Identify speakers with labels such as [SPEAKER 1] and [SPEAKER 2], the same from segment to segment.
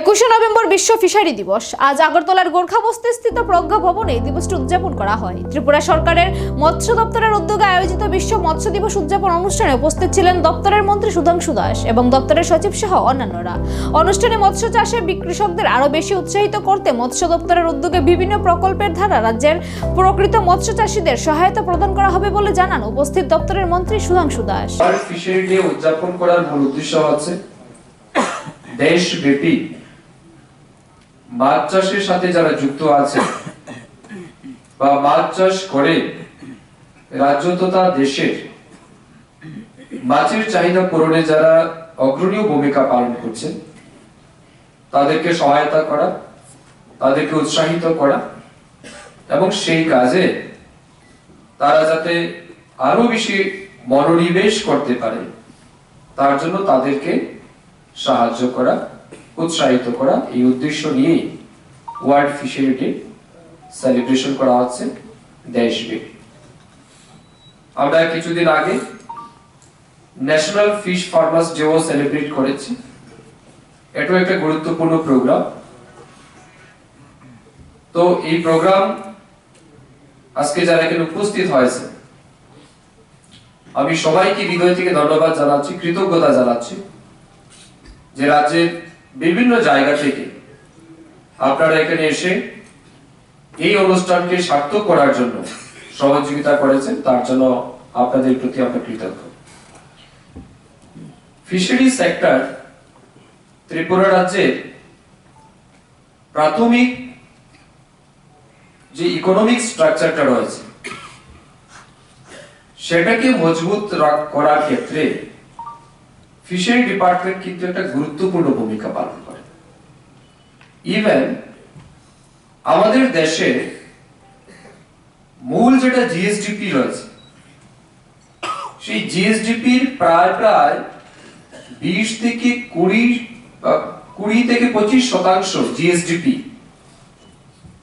[SPEAKER 1] একুশে নভেম্বর বিশ্ব ফিশারি দিবস। আজ আগরতলার গোর্খা বস্তি স্থিত প্রজ্ঞা ভবনে এই দিবসটি উদযাপন করা হয়। ত্রিপুরা সরকারের মৎস্য দপ্তরের উদ্যোগে আয়োজিত বিশ্ব মৎস্য দিবস উদযাপন অনুষ্ঠানে উপস্থিত ছিলেন দপ্তরের মন্ত্রী সুধাংশু দাস এবং দপ্তরের সচিব সহ অন্যান্যরা। অনুষ্ঠানে মৎস্য চাষে কৃষকদের আরও বেশি উৎসাহিত করতে মৎস্য দপ্তরের উদ্যোগে বিভিন্ন প্রকল্পের ধারা রাজ্যের প্রকৃত মৎস্য চাষীদের সহায়তা প্রদান করা হবে বলে জানান উপস্থিত দপ্তরের মন্ত্রী সুধাংশু দাস।
[SPEAKER 2] উদযাপন করার মূল উদ্দেশ্য হচ্ছে দেশব্যাপী মাছ চাষের সাথে যারা যুক্ত আছে বা মাছ চাষ করে, রাজ্য তথা দেশের মাছের চাহিদা পূরণে যারা অগ্রণীয় ভূমিকা পালন করছেন, তাদেরকে সহায়তা করা, তাদেরকে উৎসাহিত করা এবং সেই কাজে তারা যাতে আরও বেশি মনোনিবেশ করতে পারে, তার জন্য তাদেরকে সাহায্য করা উৎসাহিত করা। এই উদ্দেশ্য নিয়ে ওয়ার্ল্ড ফিশারি ডে সেলিব্রেশন করা হচ্ছে দেশব্যাপী। আমরা কিছুদিন আগে ন্যাশনাল ফিশ ফার্মার্স ডেও সেলিব্রেট করেছি। এটাও একটা গুরুত্বপূর্ণ প্রোগ্রাম। তো এই প্রোগ্রাম আজকে যারা এখানে উপস্থিত হয়েছে, আমি সবাইকে হৃদয় থেকে ধন্যবাদ জানাচ্ছি, কৃতজ্ঞতা জানাচ্ছি যে রাজ্যের বিভিন্ন জায়গা থেকে। আপনারা এখানে এসে এই অনুষ্ঠানকে সার্থক করার জন্য সহযোগিতা করেছেন, তার জন্য আপনাদের প্রতি আমরা কৃতজ্ঞ। ফিশারি সেক্টর ত্রিপুরা রাজ্যের প্রাথমিক যে ইকোনমিক স্ট্রাকচারটা রয়েছে, সেটাকে মজবুত করার ক্ষেত্রে ফিশারি ডিপার্টমেন্ট কিন্তু একটা গুরুত্বপূর্ণ ভূমিকা পালন করে। ইভেন আমাদের দেশে মূল যেটা জিএসডিপি রয়েছে, সেই জিএসডিপির প্রায় প্রায় বিশ থেকে কুড়ি কুড়ি থেকে পঁচিশ শতাংশ জিএসডিপি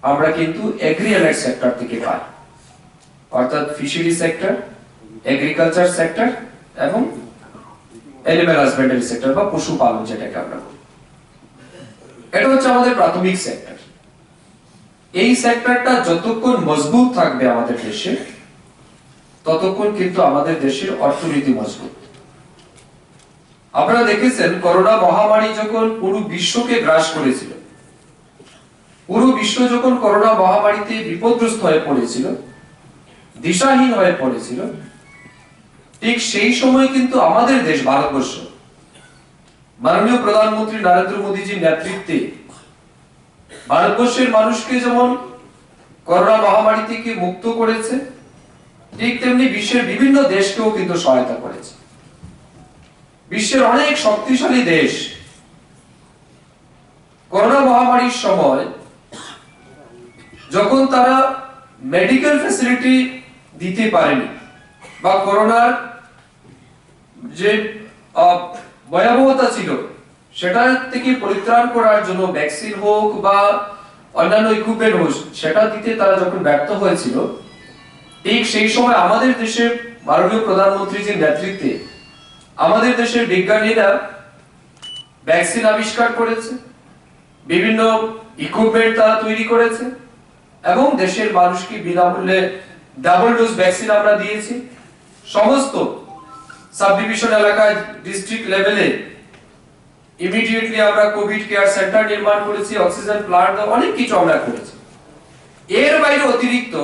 [SPEAKER 2] আমরা কিন্তু এগ্রি অ্যালাইড সেক্টর থেকে পাই। অর্থাৎ ফিশারি সেক্টর এগ্রিকালচার সেক্টর এবং অ্যানিম্যাল হাজবেন্ডারি সেক্টর বা পশুপালন যেটাকে আমরা বলি। এটা হচ্ছে আমাদের প্রাথমিক সেক্টর এই সেক্টরটা যতক্ষণ মজবুত থাকবে আমাদের দেশে, ততক্ষণ কিন্তু আমাদের দেশের অর্থনীতি মজবুত। আপনারা দেখেছেন, করোনা মহামারী যখন পুরো বিশ্বকে গ্রাস করেছিল, পুরো বিশ্ব যখন করোনা মহামারীতে বিপদগ্রস্ত হয়ে পড়েছিল, দিশাহীন হয়ে পড়েছিল ঠিক সেই সময় কিন্তু আমাদের দেশ ভারতবর্ষ। মাননীয় প্রধানমন্ত্রী নরেন্দ্র মোদীজির নেতৃত্বে ভারতবর্ষের মানুষকে যেমন করোনা মহামারী থেকে মুক্ত করেছে, ঠিক তেমনি বিশ্বের বিভিন্ন দেশকেও কিন্তু সহায়তা করেছে। বিশ্বের অনেক শক্তিশালী দেশ করোনা মহামারীর সময় যখন তারা মেডিকেল ফ্যাসিলিটি দিতে পারেনি বা করোনার যে ভয়াবহতা ছিল, সেটা থেকে পরিত্রাণ করার জন্য ভ্যাকসিন হোক বা অন্যান্য ইকুইপমেন্ট হোক, সেটা দিতে তারা যখন ব্যর্থ হয়েছিল, ঠিক সেই সময় আমাদের দেশের মাননীয় প্রধানমন্ত্রীজির নেতৃত্বে, আমাদের দেশের বিজ্ঞানীরা ভ্যাকসিন আবিষ্কার করেছে, বিভিন্ন ইকুইপমেন্ট তারা তৈরি করেছে, এবং দেশের মানুষকে বিনামূল্যে ডাবল ডোজ ভ্যাকসিন আমরা দিয়েছি। সমস্ত সাব ডিভিশন এলাকায় ডিস্ট্রিক্ট লেভেলে ইমিডিয়েটলি আমরা কোভিড কেয়ার সেন্টার নির্মাণ করেছি অক্সিজেন প্লান্ট অনেক কিছু আমরা করেছি। এর বাইরে অতিরিক্ত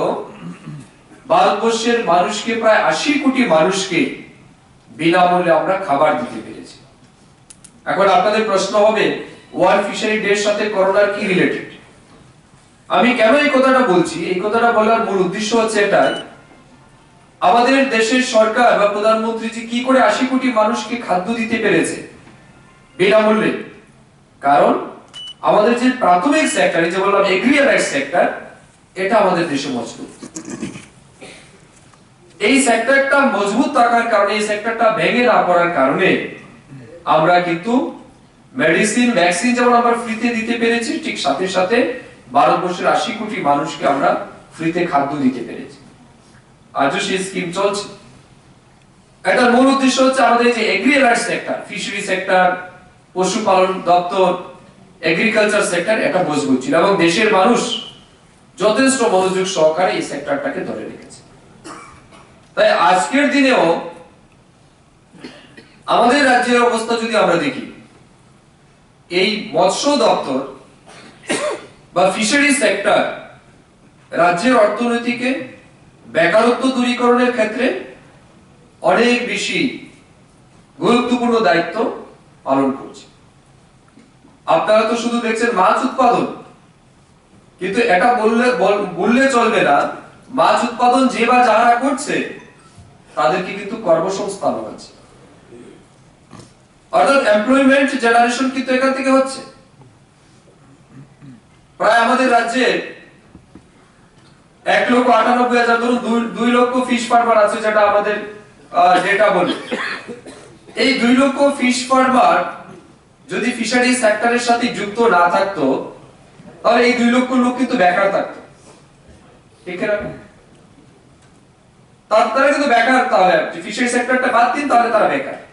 [SPEAKER 2] ভারতবর্ষের মানুষকে প্রায় আশি কোটি মানুষকে বিনামূল্যে আমরা খাবার দিতে পেরেছি। এখন আপনাদের প্রশ্ন হবে, ওয়ার্ল্ড ফিশারি ডের সাথে করোনার কি রিলেটেড আমি কেন এই কথাটা বলছি? এই কথাটা বলার মূল উদ্দেশ্য হচ্ছে এটাই আমাদের দেশের সরকার বা প্রধানমন্ত্রীজি কি করে আশি কোটি মানুষকে খাদ্য দিতে পেরেছে? বিনামূল্যে। কারণ আমাদের যে প্রাথমিক সেক্টর এই যে বললাম এগ্রিয়ালাইজ সেক্টর এটা আমাদের দেশে মজবুত। এই সেক্টরটা মজবুত থাকার কারণে, এই সেক্টরটা ভেঙে না পড়ার কারণে আমরা কিন্তু মেডিসিন ভ্যাকসিন যেমন আমরা ফ্রিতে দিতে পেরেছি, ঠিক সাথে সাথে ভারতবর্ষের আশি কোটি মানুষকে আমরা ফ্রিতে খাদ্য দিতে পেরেছি। এবং দেশের মানুষ যথেষ্ট মনোযোগ সহকারে এই সেক্টরটাকে ধরে রেখেছে। তাই আজকের দিনেও আমাদের রাজ্যের অবস্থা যদি আমরা দেখি, এই মৎস্য দপ্তর বা ফিশারি সেক্টর রাজ্যের অর্থনীতিকে বেকারত্ব দূরীকরণের ক্ষেত্রে অনেক বেশি গুরুত্বপূর্ণ দায়িত্ব পালন করছে। আপনারা তো শুধু দেখছেন মাছ উৎপাদন, কিন্তু এটা বললে, বল- বললে চলবে না, মাছ উৎপাদন যে বা যারা করছে, তাদেরকে কিন্তু কর্মসংস্থান হচ্ছে। অর্থাৎ এমপ্লয়মেন্ট জেনারেশন কিন্তু এখান থেকে হচ্ছে। প্রায় আমাদের রাজ্যে এক লক্ষ আটানব্বই হাজার ধরুন, দুই- লক্ষ ফিশ ফার্মার আছে যেটা আমাদের ডেটা বলে। এই দুই লক্ষ ফিশ ফার্মার যদি ফিশারি সেক্টরের সাথে যুক্ত না থাকতো, তাহলে এই দুই লক্ষ লোক কিন্তু বেকার থাকতো। ঠিক না তারা কিন্তু বেকার তাহলে। ফিশারি সেক্টরটা বাদ দিন, তাহলে তারা বেকার।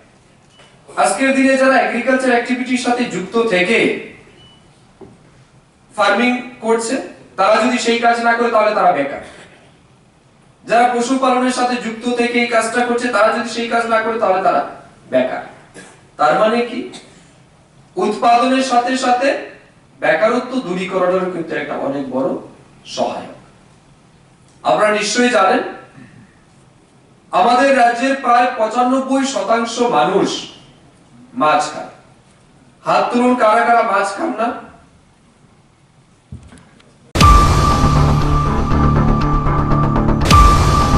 [SPEAKER 2] আজকের দিনে যারা এগ্রিকালচার অ্যাক্টিভিটির সাথে যুক্ত থেকে ফার্মিং করছে তারা যদি সেই কাজ না করে, তাহলে তারা বেকার। যারা পশুপালনের সাথে যুক্ত থেকে এই কাজটা করছে, তারা যদি সেই কাজ না করে, তাহলে তারা বেকার। তার মানে কি? উৎপাদনের সাথে সাথে বেকারত্ব দূরীকরণের কিন্তু একটা অনেক বড় সহায়ক। আপনারা নিশ্চয়ই জানেন, আমাদের রাজ্যের প্রায় পঁচানব্বই শতাংশ মানুষ মাছ খায়। হাত তুলুন, কারা কারা মাছ খান না?